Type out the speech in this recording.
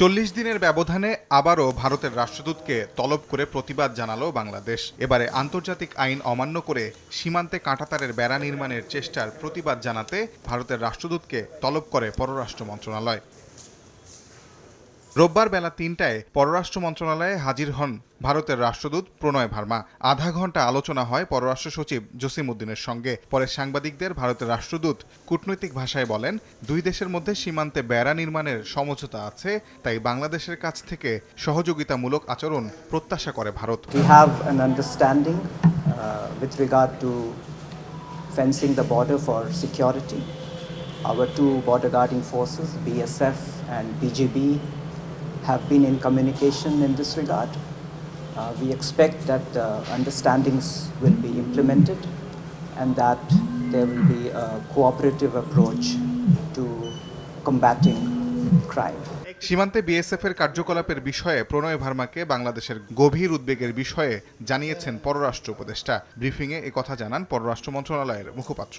চল্লিশ দিনের ব্যবধানে আবারও ভারতের রাষ্ট্রদূতকে তলব করে প্রতিবাদ জানালো বাংলাদেশ। এবারে আন্তর্জাতিক আইন অমান্য করে সীমান্তে কাঁটাতারের বেড়া নির্মাণের চেষ্টার প্রতিবাদ জানাতে ভারতের রাষ্ট্রদূতকে তলব করে পররাষ্ট্র মন্ত্রণালয়। রোববার বেলা তিনটায় পররাষ্ট্র মন্ত্রণালয়ে হাজির হন ভারতের রাষ্ট্রদূত প্রণয় ভার্মা। আধা ঘণ্টা আলোচনা হয় পররাষ্ট্র সচিব জসিম উদ্দিনের সঙ্গে। পরে সাংবাদিকদের ভারতের রাষ্ট্রদূত কূটনৈতিক ভাষায় বলেন দুই দেশের মধ্যে সীমান্তে বেড়া নির্মাণের সমঝোতা আছে তাই বাংলাদেশের কাছ থেকে সহযোগিতামূলক আচরণ প্রত্যাশা করে Bharat. Uh. Our two border guarding forces, BSF and BGB, have been in communication in this regard. Uh, we expect that uh, understandings will be implemented and that there will be a cooperative approach to combating crime. সীমান্তে BSF এর কার্যকলাপের বিষয়ে প্রণয় ভার্মাকে বাংলাদেশের গভীর উদ্বেগের বিষয়ে জানিয়েছেন পররাষ্ট্র উপদেষ্টা ব্রিফিংয়ে কথা জানান পররাষ্ট্র মন্ত্রণালয়ের মুখপাত্র